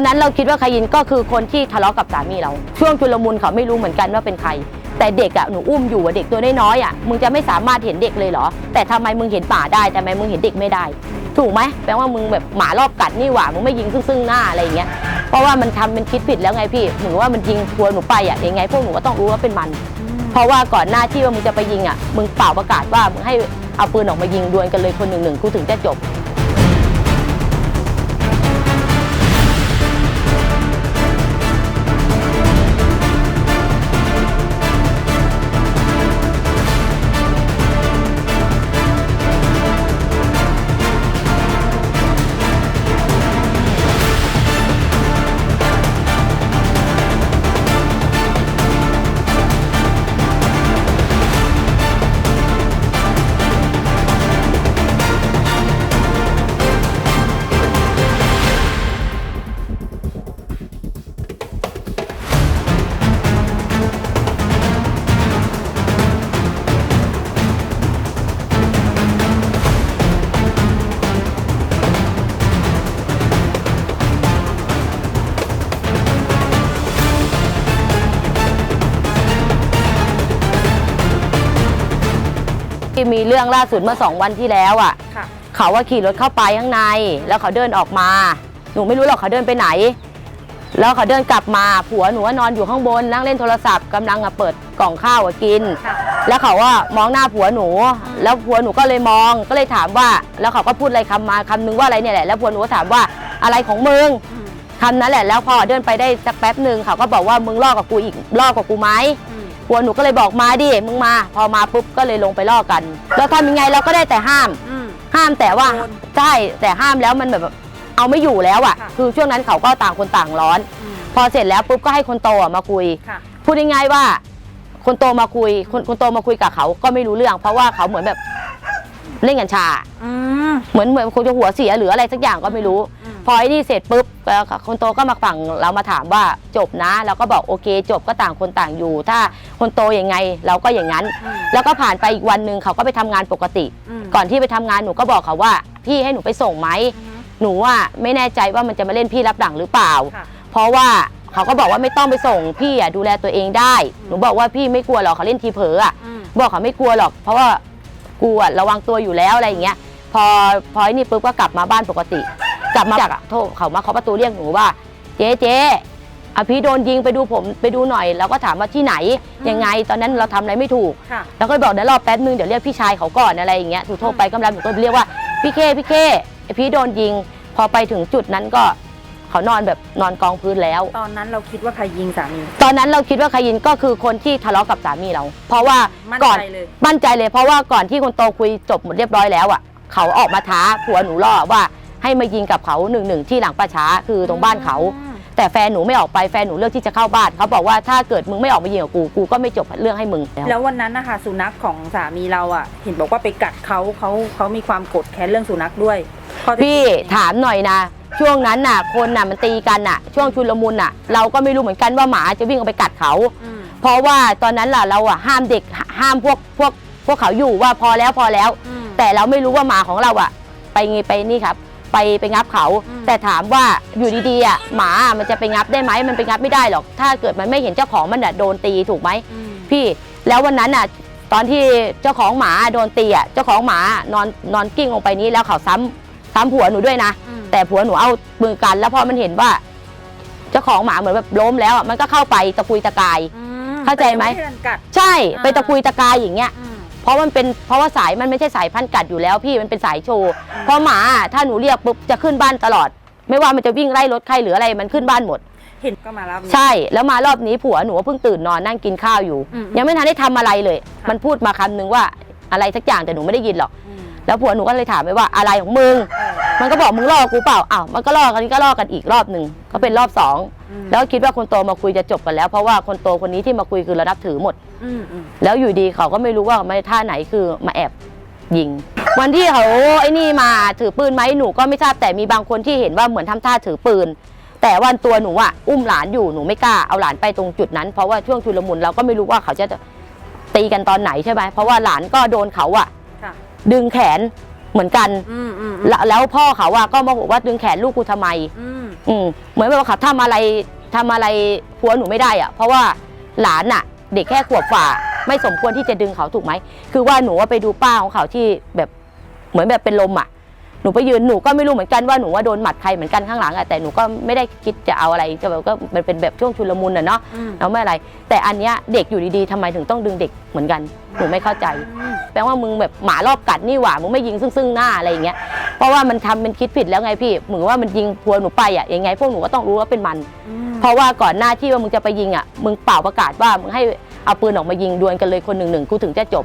อนนั้นเราคิดว่าคายินก็คือคนที่ทะเลาะกับสามีเรา ช่วงชุลมุนเขาไม่รู้เหมือนกันว่าเป็นใคร แต่เด็กอะหนูอุ้มอยู่อะเด็กตัวน้อยๆอะมึงจะไม่สามารถเห็นเด็กเลยเหรอ แต่ทำไมมึงเห็นป่าได้แต่ทำไมมึงเห็นเด็กไม่ได้ ถูกไหมแปลว่ามึงแบบหมารอบกัดนี่หว่ามึงไม่ยิงซึ่งหน้าอะไรอย่างเงี้ยเพราะว่ามันทำเป็นคิดผิดแล้วไงพี่หนูว่ามันยิงทัวหนูไปอะยังไง พวกหนูก็ต้องรู้ว่าเป็นมัน เพราะว่าก่อนหน้าที่ว่ามึงจะไปยิงอะมึงเป่าประกาศว่ามึงให้เอาปืนออกมายิงดวลกันเลยคนหนึ่งหนึ่งกูถึงจะจบ ที่มีเรื่องล่าสุดเมื่อสองวันที่แล้วอะ ค่ะ เขาว่าขี่รถเข้าไปข้างใน แล้วเขาเดินออกมา หนูไม่รู้หรอกเขาเดินไปไหน แล้วเขาเดินกลับมาผัวหนูว่านอนอยู่ข้างบนนั่งเล่นโทรศัพท์กำลังอะเปิดกล่องข้าวอะกิน ค่ะ แล้วเขาว่ามองหน้าผัวหนู แล้วผัวหนูก็เลยมองก็เลยถามว่า แล้วเขาก็พูดอะไรคำมาคำนึงว่าอะไรเนี่ยแหละแล้วผัวหนูก็ถามว่าอะไรของมึงอืมคำนั้นแหละแล้วพอเดินไปได้สักแป๊บหนึ่งเขาก็บอกว่ามึงลอกกับกูอีกลอกกับกูไหม อืม ผัวหนูก็เลยบอกมาดิมึงมา พอมาปุ๊บก็เลยลงไปลอกกันเราทำยังไงเราก็ได้แต่ห้าม อืม ห้ามแต่ว่าโดนใช่แต่ห้ามแล้วมันแบบเอาไม่อยู่แล้วอะ ค่ะ คือช่วงนั้นเขาก็ต่างคนต่างร้อน อืมพอเสร็จแล้วปุ๊บก็ให้คนโตอะมาคุย ค่ะ พูดง่ายๆว่า คนโตมาคุย คนคนโตมาคุยกับเขาก็ไม่รู้เรื่อง เพราะว่าเขาเหมือนแบบเล่นกัญชา อืม เหมือนเหมือนคงจะหัวเสียหรืออะไรสักอย่างก็ไม่รู้อืม พอไอ้นี่เสร็จปุ๊บแล้วคนโตก็มาฝั่งเรามาถามว่าจบนะเราก็บอกโอเค จบก็ต่างคนต่างอยู่ ถ้าคนโตยังไงเราก็อย่างนั้นอืมแล้วก็ผ่านไปอีกวันหนึ่งเขาก็ไปทำงานปกติมก่อนที่ไปทำงานหนูก็บอกเขาว่า พี่ให้หนูไปส่งไหมอืมหนูว่าไม่แน่ใจว่ามันจะมาเล่นพี่รับหลังหรือเปล่าค่ะเพราะว่าเขาก็บอกว่าไม่ต้องไปส่งพี่อะดูแลตัวเองได้ หนูบอกว่าพี่ไม่กลัวหรอกเขาเล่นทีเผลออะอืมบอกเขาไม่กลัวหรอก เพราะว่ากูอะระวังตัวอยู่แล้วอะไรอย่างเงี้ย พอพอไอ้นี่ปุ๊บก็กลับมาบ้านปกติ กลับมาจากอะโทษเขามาเคาะประตูเรียกหนูว่า เจ๊เจ๊อภิโดนยิงไปดูผมไปดูหน่อย แล้วก็ถามว่าที่ไหนยังไง ตอนนั้นเราทำอะไรไม่ถูกค่ะแล้วก็บอกเดี๋ยวรอแป๊บนึงเดี๋ยวเรียกพี่ชายเขาก่อนอะไรอย่างเงี้ยถูกโทรไปกำลังหนูก็เรียกว่าพี่เคพี่เคไอพี่โดนยิง พอไปถึงจุดนั้นก็เขานอนแบบนอนกองพื้นแล้ว ตอนนั้นเราคิดว่าใครยิงสามี ตอนนั้นเราคิดว่าคายินก็คือคนที่ทะเลาะกับสามีเรา เพราะว่ามั่นก่อนใจเลยมั่นใจเลย เพราะว่าก่อนที่คนโตคุยจบหมดเรียบร้อยแล้วอะเขาออกมาท้าผัวหนูล่อว่า ให้มายิงกับเขาหนึ่งหนึ่งที่หลังป่าช้าคือตรงบ้านเขาอืมแต่แฟนหนูไม่ออกไปแฟนหนูเลือกที่จะเข้าบ้านเขาบอกว่าถ้าเกิดมึงไม่ออกมายิงกับกูกูก็ไม่จบเรื่องให้มึงแล้ววันนั้นนะคะสุนัขของสามีเราอะ เห็นบอกว่าไปกัดเขาเขาเขามีความโกรธแค้นเรื่องสุนัขด้วยข้อเท็จจริงพี่ถามหน่อยนะช่วงนั้นน่ะ คนน่ะมันตีกันน่ะ ช่วงชุลมุนน่ะ เราก็ไม่รู้เหมือนกันว่าหมาจะวิ่งออกไปกัดเขาอืมเพราะว่าตอนนั้นล่ะเราอะห้ามเด็กห้ามพวกพวกพวกเขาอยู่ว่าพอแล้วพอแล้วอืมแต่เราไม่รู้ว่าหมาของเราอะ ไปไงไปนี่ครับ ไปไปงับเขาอืมแต่ถามว่าอยู่ดีๆอะหมามันจะไปงับได้ไหมมันไปงับไม่ได้หรอก ถ้าเกิดมันไม่เห็นเจ้าของมันอะโดนตีถูกไหมอืมพี่แล้ววันนั้นอะตอนที่เจ้าของหมาโดนตีอะเจ้าของหมานอนนอนกิ้งลงไปนี้แล้วเขาซ้ำซ้ำผัวหนูด้วยนะอืมแต่ผัวหนูเอามือกัน แล้วพอมันเห็นว่า เจ้าของหมาเหมือนแบบล้มแล้วอะมันก็เข้าไปตะกุยตะกายอืมเข้าใจไหมแต่ยังด้โดนกัดใช่อ่าไปตะกุยตะกายอย่างเงี้ยอืม เพราะมันเป็นเพราะว่าสายมันไม่ใช่สายพันธุ์กัดอยู่แล้วพี่มันเป็นสายโชว์เพราะหมาอะถ้าหนูเรียกปุ๊บจะขึ้นบ้านตลอด ไม่ว่ามันจะวิ่งไล่รถใครหรืออะไรมันขึ้นบ้านหมด เห็นก็มารับ ใช่แล้วมารอบนี้ผัวหนูก็เพิ่งตื่นนอนนั่งกินข้าวอยู่ อืมยังไม่ทันได้ทำอะไรเลยค่ะมันพูดมาคำนึงว่าอะไรสักอย่างแต่หนูไม่ได้ยินหรอก อืม แล้วผัวหนูก็เลยถามไปว่าอะไรของมึงเออมันก็บอกมึงลอกกูเปล่าอ้าวมันก็ลอกกันนี้ก็ลอกกันอีกรอบหนึ่งก็เป็นรอบสองอืม แล้วคิดว่าคนโตมาคุยจะจบกันแล้ว เพราะว่าคนโตคนนี้ที่มาคุยคือเรานับถือหมดอืมอืมแล้วอยู่ดีเขาก็ไม่รู้ว่ามาท่าไหนคือมาแอบยิง วันที่เขาไอ้นี่มาถือปืนไหมหนูก็ไม่ทราบแต่มีบางคนที่เห็นว่าเหมือนทำท่าถือปืน แต่วันตัวหนูอะอุ้มหลานอยู่หนูไม่กล้าเอาหลานไปตรงจุดนั้น เพราะว่าช่วงชุลมุนเราก็ไม่รู้ว่าเขาจะตีกันตอนไหนใช่ไหมเพราะว่าหลานก็โดนเขาอะค่ะดึงแขนเหมือนกันอืมอืมแล้วแล้วพ่อเขาอะก็มาบอกว่าดึงแขนลูกกูทำไม อืมอืมเหมือนแบบว่าเขาทำอะไรทำอะไรผัวหนูไม่ได้อะเพราะว่าหลานอะเด็กแค่ขวบฝ่า ไม่สมควรที่จะดึงเขาถูกไหมคือว่าหนูว่าไปดูป้าของเขาที่แบบเหมือนแบบเป็นลมอะหนูไปยืนหนูก็ไม่รู้เหมือนกันว่าหนูว่าโดนหมัดใครเหมือนกันข้างหลังอะแต่หนูก็ไม่ได้คิดจะเอาอะไรจะแบบก็มันเป็นแบบช่วงชุลมุนอะเนาะอืมเราไม่อะไร แต่อันเนี้ยเด็กอยู่ดีๆทำไมถึงต้องดึงเด็กเหมือนกันหนูไม่เข้าใจ แปลว่ามึงแบบหมารอบกัดนี่หว่ามึงไม่ยิงซึ่งซึ่งหน้าอะไรอย่างเงี้ย เพราะว่ามันทำเป็นคิดผิดแล้วไงพี่เหมือนว่ามันยิงพัวหนูไปอะยังไงพวกหนูก็ต้องรู้ว่าเป็นมันอืมเพราะว่าก่อนหน้าที่ว่ามึงจะไปยิงอะมึงเป่าประกาศว่ามึงให้เอาปืนออกมายิงดวลกันเลยคนหนึ่งหนึ่งกูถึงจะจบ